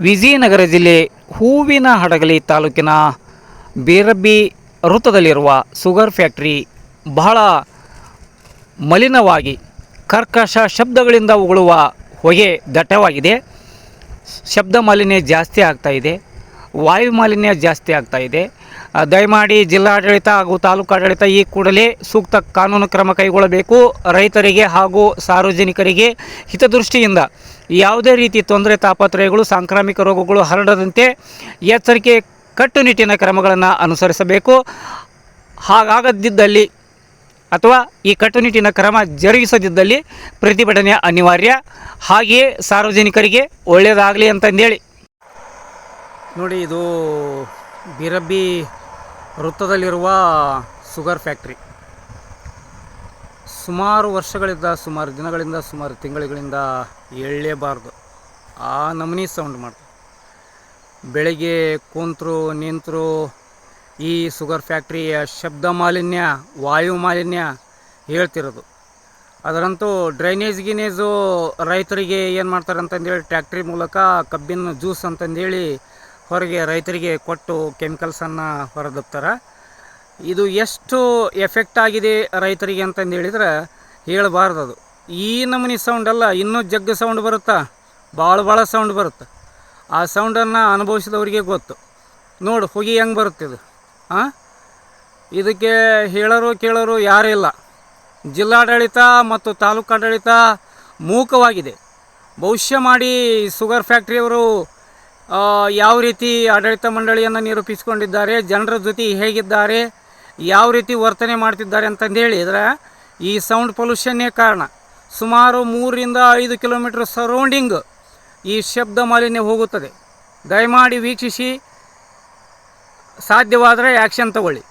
ವಿಜಯನಗರ ಜಿಲ್ಲೆ ಹೂವಿನ ಹಡಗಲಿ ತಾಲೂಕಿನ ಬೀರಬ್ಬಿ ವೃತ್ತದಲ್ಲಿರುವ sugar factory ಬಹಳ ಮಲಿನವಾಗಿ ಕರ್ಕಶ ಶಬ್ದಗಳಿಂದ ಉಗುಳುವ ಹೊಗೆ ದಟ್ಟವಾಗಿದೆ. ಶಬ್ದ ಮಾಲಿನ್ಯ ಜಾಸ್ತಿ ಆಗ್ತಾ ಇದೆ. ವಾಯು ಮಾಲಿನ್ಯ ಜಾಸ್ತಿ ಆಗ್ತಾಯಿದೆ ದಯಮಾಡಿ ಜಿಲ್ಲಾಡಳಿತ ಹಾಗೂ ತಾಲೂಕಾಡಳಿತ ಈ ಕೂಡಲೇ ಸೂಕ್ತ ಕಾನೂನು ಕ್ರಮ ಕೈಗೊಳ್ಳಬೇಕು. ರೈತರಿಗೆ ಹಾಗೂ ಸಾರ್ವಜನಿಕರಿಗೆ ಹಿತದೃಷ್ಟಿಯಿಂದ ಯಾವುದೇ ರೀತಿ ತೊಂದರೆ, ತಾಪತ್ರಯಗಳು, ಸಾಂಕ್ರಾಮಿಕ ರೋಗಗಳು ಹರಡದಂತೆ ಎಚ್ಚರಿಕೆ ಕಟ್ಟುನಿಟ್ಟಿನ ಕ್ರಮಗಳನ್ನು ಅನುಸರಿಸಬೇಕು. ಹಾಗಾಗದಿದ್ದಲ್ಲಿ ಅಥವಾ ಈ ಕಟ್ಟುನಿಟ್ಟಿನ ಕ್ರಮ ಜರುಗಿಸದಿದ್ದಲ್ಲಿ ಪ್ರತಿಭಟನೆ ಅನಿವಾರ್ಯ. ಹಾಗೆಯೇ ಸಾರ್ವಜನಿಕರಿಗೆ ಒಳ್ಳೆಯದಾಗಲಿ ಅಂತಂದೇಳಿ. ನೋಡಿ, ಇದು ಬಿರಬ್ಬಿ ವೃತ್ತದಲ್ಲಿರುವ ಸುಗರ್ ಫ್ಯಾಕ್ಟ್ರಿ. ಸುಮಾರು ವರ್ಷಗಳಿಂದ, ಸುಮಾರು ದಿನಗಳಿಂದ, ಸುಮಾರು ತಿಂಗಳುಗಳಿಂದ ಎಳ್ಳೇಬಾರ್ದು ಆ ನಮನಿ ಸೌಂಡ್ ಮಾಡ್ತಾರೆ ಬೆಳಿಗ್ಗೆ ಕುಂತರು, ನಿಂತರು, ಈ ಸುಗರ್ ಫ್ಯಾಕ್ಟ್ರಿಯ ಶಬ್ದ ಮಾಲಿನ್ಯ, ವಾಯು ಮಾಲಿನ್ಯ ಹೇಳ್ತಿರೋದು. ಅದರಂತೂ ಡ್ರೈನೇಜ್ ಗಿನೇಜು ರೈತರಿಗೆ ಏನು ಮಾಡ್ತಾರೆ ಅಂತಂದೇಳಿ ಟ್ಯಾಕ್ಟ್ರಿ ಮೂಲಕ ಕಬ್ಬಿನ ಜ್ಯೂಸ್ ಅಂತಂದೇಳಿ ಹೊರಗೆ ರೈತರಿಗೆ ಕೊಟ್ಟು ಕೆಮಿಕಲ್ಸನ್ನು ಹೊರದುಕ್ತಾರೆ ಇದು ಎಷ್ಟು ಎಫೆಕ್ಟ್ ಆಗಿದೆ ರೈತರಿಗೆ ಅಂತಂದು ಹೇಳಿದ್ರೆ ಹೇಳಬಾರ್ದು ಅದು. ಈ ನಮೂನಿ ಸೌಂಡ್ ಅಲ್ಲ, ಇನ್ನೂ ಜಗ್ಗ ಸೌಂಡ್ ಬರುತ್ತಾ? ಭಾಳ ಭಾಳ ಸೌಂಡ್ ಬರುತ್ತೆ? ಆ ಸೌಂಡನ್ನು ಅನುಭವಿಸಿದವರಿಗೆ ಗೊತ್ತು. ನೋಡು, ಹೊಗೆ ಹೆಂಗೆ ಬರುತ್ತೆ ಇದು? ಹಾಂ ಇದಕ್ಕೆ ಹೇಳೋರು ಕೇಳೋರು ಯಾರೂ ಇಲ್ಲ. ಜಿಲ್ಲಾಡಳಿತ ಮತ್ತು ತಾಲೂಕಾಡಳಿತ ಮೂಕವಾಗಿದೆ. ಭವಿಷ್ಯ ಮಾಡಿ ಶುಗರ್ ಫ್ಯಾಕ್ಟ್ರಿಯವರು ಯಾವ ರೀತಿ ಆಡಳಿತ ಮಂಡಳಿಯನ್ನು ನಿರೂಪಿಸಿಕೊಂಡಿದ್ದಾರೆ, ಜನರ ಜೊತೆ ಹೇಗಿದ್ದಾರೆ, ಯಾವ ರೀತಿ ವರ್ತನೆ ಮಾಡ್ತಿದ್ದಾರೆ ಅಂತಂದು ಹೇಳಿದರೆ ಈ ಸೌಂಡ್ ಪೊಲ್ಯೂಷನ್ನೇ ಕಾರಣ. ಸುಮಾರು ಮೂರರಿಂದ ಐದು ಕಿಲೋಮೀಟ್ರ್ ಸರೌಂಡಿಂಗ್ ಈ ಶಬ್ದ ಮಾಲಿನ್ಯ ಹೋಗುತ್ತದೆ. ದಯಮಾಡಿ ವೀಕ್ಷಿಸಿ, ಸಾಧ್ಯವಾದರೆ ಆ್ಯಕ್ಷನ್ ತಗೊಳ್ಳಿ.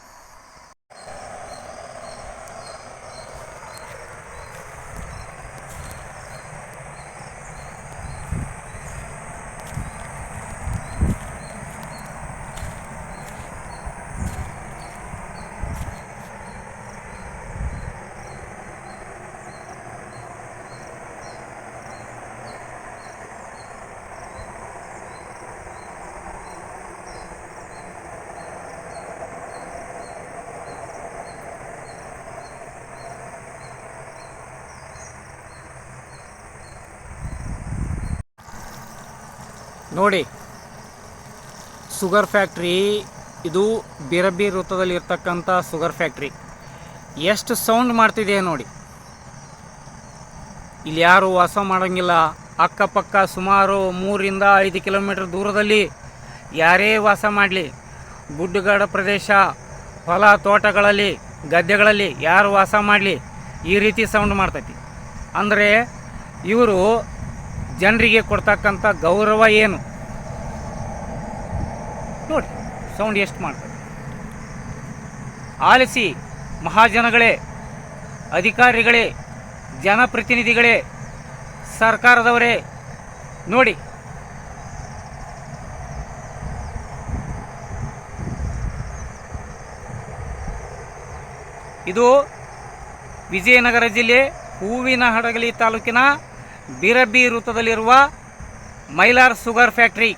ನೋಡಿ. ಸುಗರ್ ಫ್ಯಾಕ್ಟ್ರಿ ಇದು ಬಿರಬಿ ವೃತ್ತದಲ್ಲಿ ಇರ್ತಕ್ಕಂಥ ಶುಗರ್ ಫ್ಯಾಕ್ಟ್ರಿ ಎಷ್ಟು ಸೌಂಡ್ ಮಾಡ್ತಿದೆ ನೋಡಿ. ಇಲ್ಲಿ ಯಾರು ವಾಸ ಮಾಡೋಂಗಿಲ್ಲ. ಅಕ್ಕಪಕ್ಕ ಸುಮಾರು ಮೂರಿಂದ ಐದು ಕಿಲೋಮೀಟರ್ ದೂರದಲ್ಲಿ ಯಾರೇ ವಾಸ ಮಾಡಲಿ. ಗುಡ್ಡಗಾಡ ಪ್ರದೇಶ, ಹೊಲ ತೋಟಗಳಲ್ಲಿ, ಗದ್ದೆಗಳಲ್ಲಿ ಯಾರು ವಾಸ ಮಾಡಲಿ, ಈ ರೀತಿ ಸೌಂಡ್ ಮಾಡ್ತೈತಿ. ಅಂದರೆ ಇವರು ಜನರಿಗೆ ಕೊಡ್ತಕ್ಕಂಥ ಗೌರವ ಏನು? ನೋಡಿ ಸೌಂಡ್ ಎಷ್ಟು ಮಾಡ್ತಾರೆ ಆಲಿಸಿ, ಮಹಾಜನಗಳೇ, ಅಧಿಕಾರಿಗಳೇ, ಜನಪ್ರತಿನಿಧಿಗಳೇ, ಸರ್ಕಾರದವರೇ, ನೋಡಿ. ಇದು ವಿಜಯನಗರ ಜಿಲ್ಲೆ ಹೂವಿನ ಹಡಗಲಿ ತಾಲೂಕಿನ ಬಿರಬ್ಬಿ ವೃತ್ತದಲ್ಲಿರುವ ಮೈಲಾರ್ ಸುಗರ್ ಫ್ಯಾಕ್ಟ್ರಿ.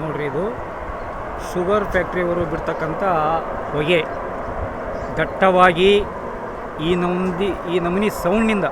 ನೋಡ್ರಿ ಇದು. ಶುಗರ್ ಫ್ಯಾಕ್ಟ್ರಿಯವರು ಬಿಡ್ತಕ್ಕಂಥ ಹೊಗೆ. ದಟ್ಟವಾಗಿ ಈ ನಮ್ದಿ ಈ ನಮೂನಿ ಸೌಂಡ್ನಿಂದ